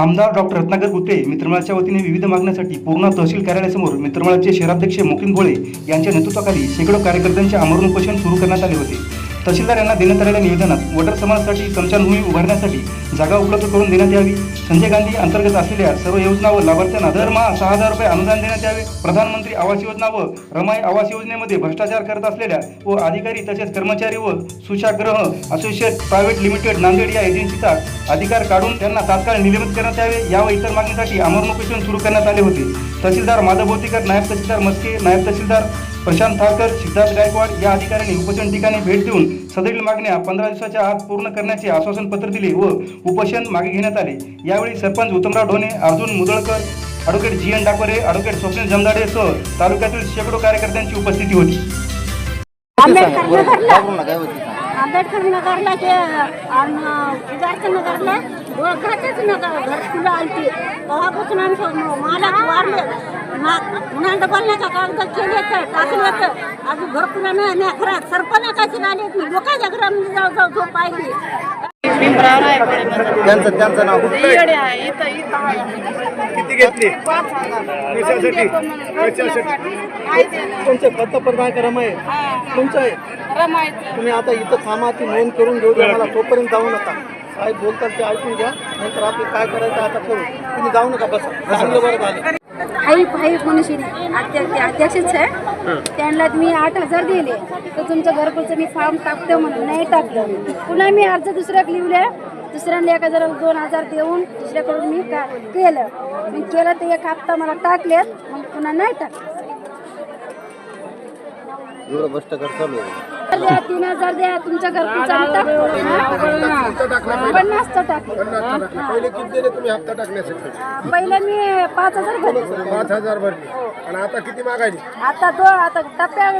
आमदार डॉक्टर रत्नाकर गुट्टे मित्रमळाच्या वतीने विविध मागण्यासाठी पूर्ण तहसील कार्यालयासमोर मित्रमळाचे शहराध्यक्ष मोकिन भोळे यांच्या नेतृत्वाखाली शेकडो कार्यकर्त्यांचे आमरण उपोषण सुरू करण्यात आले होते. तहसीलदार यांना देण्यात आलेल्या निवेदनात वॉटर समाजासाठी स्मशानभूमी उभारण्यासाठी जागा उपलब्ध करून देण्यात यावी. संजय गांधी अंतर्गत असलेल्या सर्व योजना व लाभार्थ्यांना दरमहा सहा हजार रुपये अनुदान देण्यात यावे. प्रधानमंत्री आवास योजना व रमाई आवास योजनेमध्ये भ्रष्टाचार करत असलेल्या व अधिकारी तसेच कर्मचारी व Sushagrah associate private limited Nanded या एजन्सीचा अधिकार काढून त्यांना तात्काळ निलंबित करण्यात यावे. या व इतर मागणीसाठी आमरण उपोषण सुरू करण्यात आले होते. तहसीलदार माधव बोतीकर नायब तहसीलदार मस्के नायब तहसीलदार प्रशांत ठाकर सिद्धार्थ गायकवाड या अधिकाऱ्यांनी उपोषण ठिकाणी भेट देऊन सदरील मागण्या पंधरा दिवसाच्या आत पूर्ण करण्याचे आश्वासन पत्र दिले व उपोषण मागे घेण्यात आले. यावेळी sarpanch Uttamrao Dhone Arjun Mudalkar advocate G N Dakore advocate Swapnil Jamdade सह तालुक्यातील शेकडो कार्यकर्त्यांची उपस्थिती होती. आंबेडकर नगरला आंबेडकर नगरला ते उदारच नगरला ओळखाचेच नगर घर घरकुलं आलती. तेव्हापासून आम्ही मला वारले पुन्हा डबल नाही कागद केले तर टाकले तर अजून घरकुलं नाही नाही खरं सरपणा काय आले मी लोकांच्या घरामध्ये जाऊ जाऊ झोप पाहिली. भीमराव त्यांचं त्यांचं नाव. येडे आहे इथं इथं आहे. किती घेतली? पाच हजार. कशासाठी? कशासाठी? तुमचे पंतप्रधान हा. तुमचं आहे? रमायचं तुम्ही आता इथं थांबा ती नोंद करून घेऊ द्या. मला तोपर्यंत जाऊ नका. साहेब बोलतात ते ऐकून घ्या. नंतर आपलं काय करायचं आता करू. तुम्ही जाऊ नका बसा. चांगलं बरं झालं. हाई मनुष्य अध्यक्ष अध्यक्षच आहे. त्यांना मी आठ हजार दिले. तर तुमचं घरकुलचं मी फॉर्म टाकतो म्हणून नाही टाकलं पुन्हा मी अर्ज दुसऱ्याक लिहिले दुसऱ्यांना एक हजार दोन हजार देऊन दुसऱ्याकडून मी का केलं. मी केलं ते एक हप्ता मला टाकलेत. मग पुन्हा नाही टाकलं. एवढं चालू आहे. द्या तीन हजार द्या तुमच्या घरकुलचा मी टाकतो. पन्नासचं टाकलं पहिले किती दिले तुम्ही हप्ता टाकण्यासाठी पहिलं मी पाच हजार भरले. पाच हजार भरले आणि आता किती मागायची आता दोन आता टप्प्या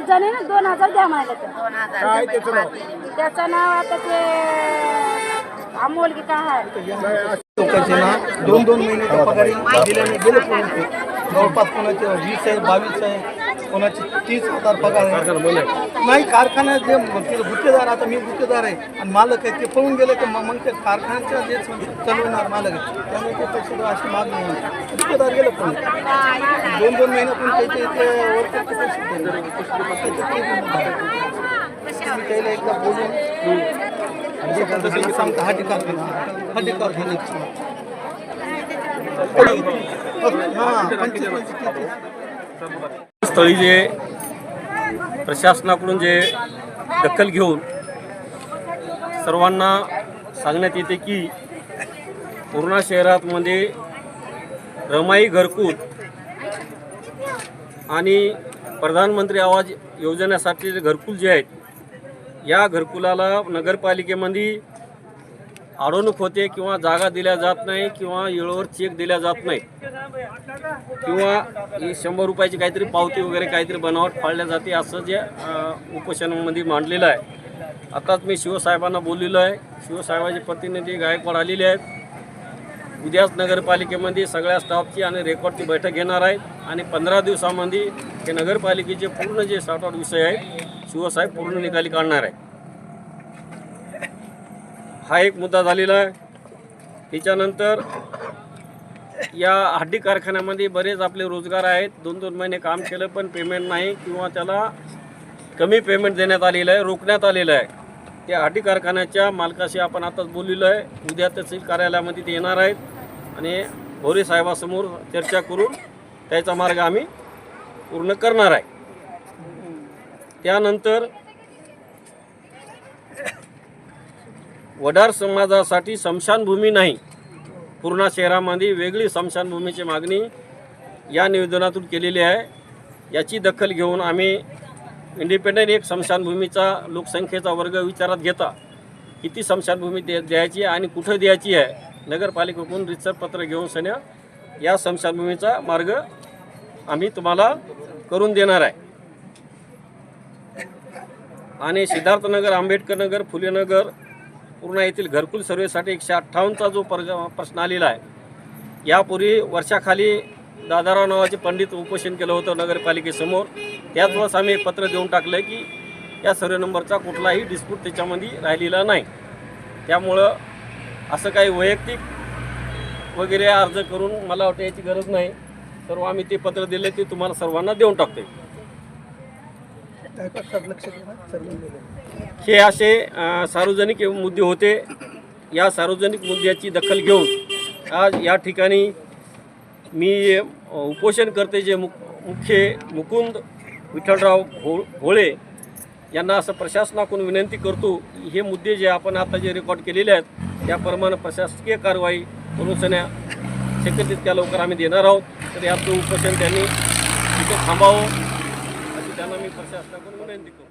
जणे ना दोन हजार द्या मला तर काय त्याचं नाव? त्याचं नाव आता ते अमोल की काय आहे. लोकांचे ना दोन दोन महिन्याच्या पगारी दिल्याने गेले पण ते जवळपास कोणाचे वीस आहे बावीस आहे. कोणाचे? तीस हजार पगार आहे. नाही कारखान्यात जे गुत्तेदार आता मी गुत्तेदार आहे. आणि मालक आहे ते पळून गेले तर मग मग ते कारखान्याचं जे चालवणार मालक आहे त्यामुळे ते पैसे देऊ अशी मागणी गुत्तेदार गेलं पण. दोन दोन महिन्यातून त्याचे ते वर्करचे पैसे पण त्याला एकदा बोलून सांगता हाटी कारखाना. हाटी कारखान्याची हां पंचवीस पंचवीस स्थळी जे प्रशासनाकडून जे दखल घेऊन सर्वांना सांगण्यात येते की पूर्णा शहरातमध्ये रमाई घरकुल आणि प्रधानमंत्री आवाज योजनेसाठी जे घरकुल जे आहेत या घरकुलाला नगरपालिकेमध्ये अडवणूक होते किंवा जागा दिल्या जात नाही किंवा वेळेवर चेक दिल्या जात नाही. किंवा ही शंभर रुपयाची काहीतरी पावती वगैरे काहीतरी बनावट फाळल्या जाते असं जे उपोषणामध्ये मांडलेलं आहे. आताच मी शिवसाहेबांना बोललेलो आहे. शिवसाहेबाचे प्रतिनिधी गायकवाड आलेले आहेत. उद्याच नगरपालिकेमध्ये सगळ्या स्टाफची आणि रेकॉर्डची बैठक घेणार आहेत आणि पंधरा दिवसामध्ये हे नगरपालिकेचे पूर्ण जे सॉर्ट आउट विषय आहेत शिवसाहेब पूर्ण निकाली काढणार आहे हा एक मुद्दा झालेला आहे. त्याच्यानंतर या हड्डी कारखान्यामध्ये बरेच आपले रोजगार आहेत. दोन दोन महिने काम केलं पण पेमेंट नाही किंवा त्याला कमी पेमेंट देण्यात आलेलं आहे रोखण्यात आलेलं आहे. त्या हड्डी कारखान्याच्या मालकाशी आपण आताच बोललेलो आहे. उद्या तहसील कार्यालयामध्ये ते येणार आहेत आणि भोरे साहेबासमोर चर्चा करून त्याचा मार्ग आम्ही पूर्ण करणार आहे. त्यानंतर वडार समाजासाठी स्मशानभूमी नाही. पूर्णा शहरामध्ये वेगळी स्मशानभूमीची मागणी या निवेदनातून केलेली आहे. याची दखल घेऊन आम्ही इंडिपेंडंट एक स्मशानभूमीचा लोकसंख्येचा वर्ग विचारात घेता. किती स्मशानभूमी दे द्यायची आहे आणि कुठं द्यायची आहे? नगरपालिकेकडून रितसर पत्र घेऊन सन्या या स्मशानभूमीचा मार्ग आम्ही तुम्हाला करून देणार आहे. आणि सिद्धार्थनगर आंबेडकरनगर फुलेनगर पूर्ण येथील घरकुल सर्वेसाठी एकशे अठ्ठावन्नचा जो पर्ग प्रश्न आलेला आहे यापूर्वी वर्षाखाली दादाराव नावाचे पंडित उपोषण केलं होतं नगरपालिकेसमोर. त्याच वेळेस आम्ही एक पत्र देऊन टाकलं की या सर्वे नंबरचा कुठलाही डिस्प्यूट त्याच्यामध्ये राहिलेला नाही. त्यामुळं असं काही वैयक्तिक वगैरे अर्ज करून मला वाटतं याची गरज नाही. सर्व आम्ही ते पत्र दिले ते तुम्हाला सर्वांना देऊन टाकतोय काय करतात लक्ष द्या सर्व गेले हे असे सार्वजनिक मुद्दे होते. या सार्वजनिक मुद्द्याची दखल घेऊन आज या ठिकाणी मी उपोषण करते जे मुख मुख्य मुकुंद विठ्ठलराव हो होळे यांना असं प्रशासनाकडून विनंती करतो हे मुद्दे जे आपण आता जे रेकॉर्ड केलेले आहेत त्याप्रमाणे प्रशासकीय कारवाई पोलिसांना शक्य तितक्या लवकर आम्ही देणार आहोत. तर याचं उपोषण त्यांनी तिथे थांबावं. अशी त्यांना मी प्रशासनाकडून विनंती करतो